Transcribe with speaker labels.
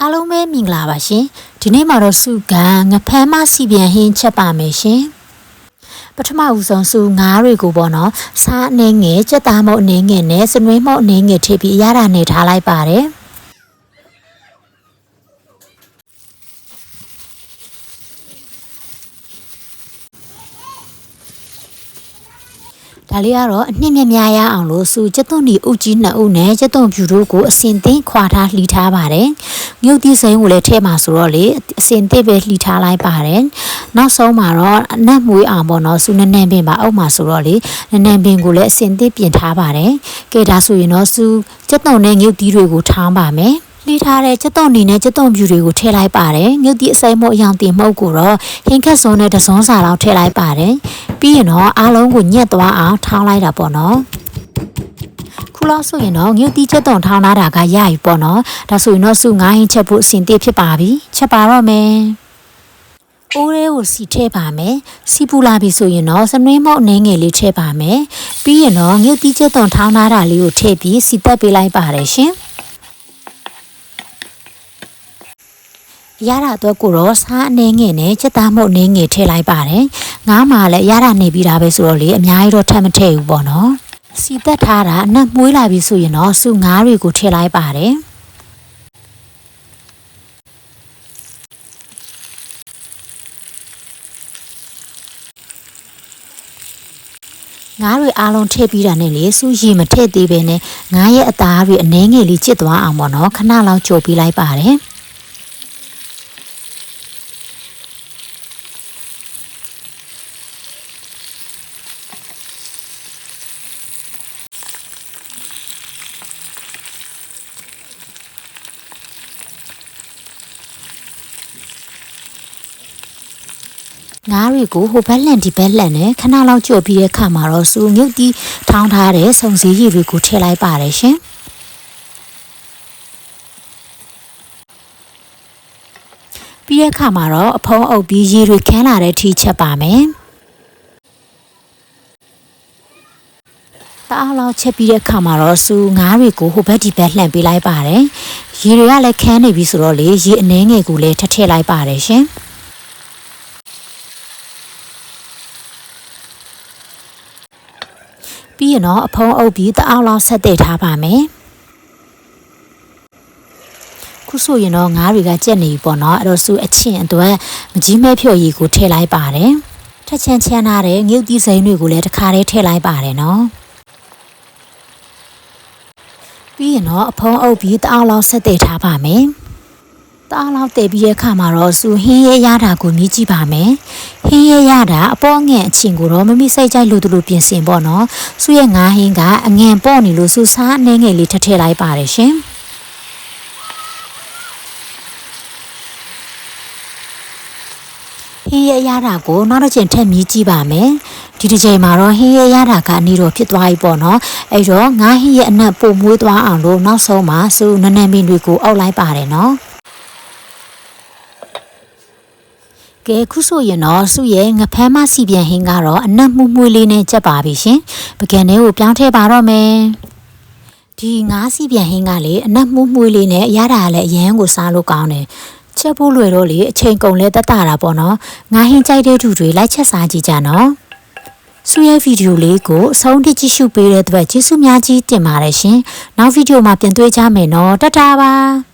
Speaker 1: အားလုံးပဲမင်္ဂလာပါရှင်ဒီနေ့မှာတော့စုကံငဖမ်းမစီပြန်ဟင်းချက်ပါမယ်ရှင်ပထမဦးဆုံးစုငါးတွေကိုပေါ့နော်စားအနေငယ်ကြက်သားမုတ်အနေငယ်နဲ့စနွေးမုတ်အနေငယ်ထည့်ပြီးအရတာနေထားလိုက်ပါတယ်ဒါလေးကတော့အနှစ်မြများရအောင်လို့စူကျက်သွန်ဒီဥကြီးနှစ်ဦးနဲ့ကျက်သွန်ဖြူတို့ကိုအစင်သိမ်းခွာထားလှီထားပါတယ်။ မြုပ်သီးစိမ်းကိုလည်းထည့်မှာဆိုတော့လေအစင်သိပဲလှီထားလိုက်ပါတယ်။နောက်ဆုံးမှာတော့အနက်မွေးအောင်ပေါ့နော်စူနနန်ပင်ပါအုပ်မှာဆိုတော့လေနနန်ပင်ကိုလည်းအစင်သိပြင်ထားပါတယ်။ကဲဒါဆိုရင်တော့စူကျက်သွန်နဲ့မြုပ်သီးတွေကိုထောင်းပါမယ်။လှီထားတဲ့ကျက်သွန်နေနဲ့ကျက်သွန်ဖြူတွေကိုထည့်လိုက်ပါတယ်။မြုပ်သီးအစိမ်းမို့အယောင်တင်မှုတ်ကိုတော့ဟင်းခက်စုံနဲ့တစုံစာလောက်ထည့်လိုက်ပါတယ်။ပြီးရင်တော့အားလုံးကိုညက်သွားအောင်ထောင်းလိုက်တာပေါ့နော်။ ခုလောက်ဆိုရင်တော့ငြုတ်တီးချက်တုံထောင်းလာတာကရပြီပေါ့နော်ဒါဆိုရင်တော့စုငါးဟင်းချက်ဖို့အဆင်သင့်ဖြစ်ပါပြီချက်ပါတော့မယ်အိုးလေးကိုစီထည့်ပါမယ်စီပူလာပြီဆိုရင်တော့စနွေးမောက်အနေငယ်လေးထည့်ပါမယ်ပြီးရင်တော့ငြုတ်တီးချက်တုံထောင်းလာတာလေးကိုထည့်ပြီးစီတက်ပေးလိုက်ပါတယ်ရှင်ရတာတော့ကိုတော့စားအနေငယ်နဲ့ချက်သားမုတ်အနေငယ်ထည့်လိုက်ပါတယ်ငားမှာလည်းရတာနေပြီးတာပဲဆိုတော့လေအများကြီးတော့ထပ်မထည့်ဘူးပေါ့နော် စီသက်ထားတာအနက်မွေးလာပြီဆိုရင်တော့စုငါးတွေကိုထည့်လိုက်ပါတယ်ငါးတွေအားလုံးထည့်ပြီးတာနဲ့လေစူးရီမထည့်သေးပဲနဲ့ငါးရဲ့အသားတွေအနှဲငယ်လေးချစ်သွားအောင်ပေါ့နော်ခဏလောက်ကြိုပြီးလိုက်ပါတယ် ငါးတွေကိုဟိုဘက်လန်ဒီဘက်လန်နဲ့ခဏလောက်ကြော်ပြီးတဲ့ခါမှာတော့စူမြုပ်တီးထောင်းထားတဲ့စုံစည်းရည်တွေကိုထည့်လိုက်ပါတယ်ရှင်ပြီးတဲ့ခါမှာတော့အဖုံးအုပ်ပြီးရည်တွေခန်းလာတဲ့ထိချက်ပါမယ်တအားလောက်ချက်ပြီးတဲ့ခါမှာတော့စူငါးတွေကိုဟိုဘက်ဒီဘက်လှန်ပေးလိုက်ပါတယ်ရေတွေကလည်းခန်းနေပြီဆိုတော့လေရေအနှဲငယ်ကိုလည်းထထည့်လိုက်ပါတယ်ရှင် ပြီးရင်တော့အဖုံးအုပ်ပြီးတအားလောက်ဆက်တည်ထားပါမယ်ခုဆိုရင်တော့ငါးတွေကကြက်နေပြီပေါ့နော်အဲ့တော့စူအချင်းအတွက်မကြီးမဲဖြော်ရည်ကိုထည့်လိုက်ပါတယ်ထက်ချန်ချန်ထားတဲ့ငုတ်သီးစိမ်းတွေကိုလည်းတစ်ခါတည်းထည့်လိုက်ပါတယ်နော်ပြီးရင်တော့အဖုံးအုပ်ပြီးတအားလောက်ဆက်တည်ထားပါမယ် တအားလောက်တည်ပြီးတဲ့အခါမှာတော့စူဟင်းရဲရတာကိုမြည်ကြည့်ပါမယ်ဟင်းရဲရတာအပေါ်ငန့်အချင်းကိုတော့မမိစိတ်ကြိုက်လို့တို့လို့ပြင်ဆင်ပေါ့နော်စူရဲ့ငါးဟင်းကအငန်ပေါ့နေလို့စူစားအနေငယ်လေးထထည့်လိုက်ပါတယ်ရှင်ဟင်းရဲရတာကိုနောက်တစ်ချိန်ထပ်မြည်ကြည့်ပါမယ်ဒီတစ်ချိန်မှာတော့ဟင်းရဲရတာကနေတော့ဖြစ်သွားပြီပေါ့နော်အဲ့တော့ငါးဟင်းရဲ့အနက်ပုံမွေးသွားအောင်လို့နောက်ဆုံးမှာစူနနမင်းတွေကိုအုပ်လိုက်ပါတယ်နော် ကဲခုဆိုရင်တော့စုရဲ့ငဖမ်းမစီပြန်ဟင်းကတော့အနက်မှုမွေးလေးနဲ့ကြက်ပါပြီရှင်ပကံလေးကိုပြောင်းထည့်ပါတော့မယ်ဒီငါးစီပြန်ဟင်းကလေအနက်မှုမွေးလေးနဲ့ရတာလည်းအရန်ကိုစားလို့ကောင်းတယ်ချက်ဖို့လွယ်တော့လေအချိန်ကုန်လဲတက်တာတာပေါ့နော်ငါဟင်းကြိုက်တဲ့သူတွေလိုက်ချက်စားကြည့်ကြနော်ဆုရဲ့ဗီဒီယိုလေးကိုအဆုံးထိကြည့်ရှုပေးတဲ့အတွက်ကျေးဇူးများကြီးတင်ပါတယ်ရှင်နောက်ဗီဒီယိုမှာပြန်တွေ့ကြမယ်နော်တတ်တာပါ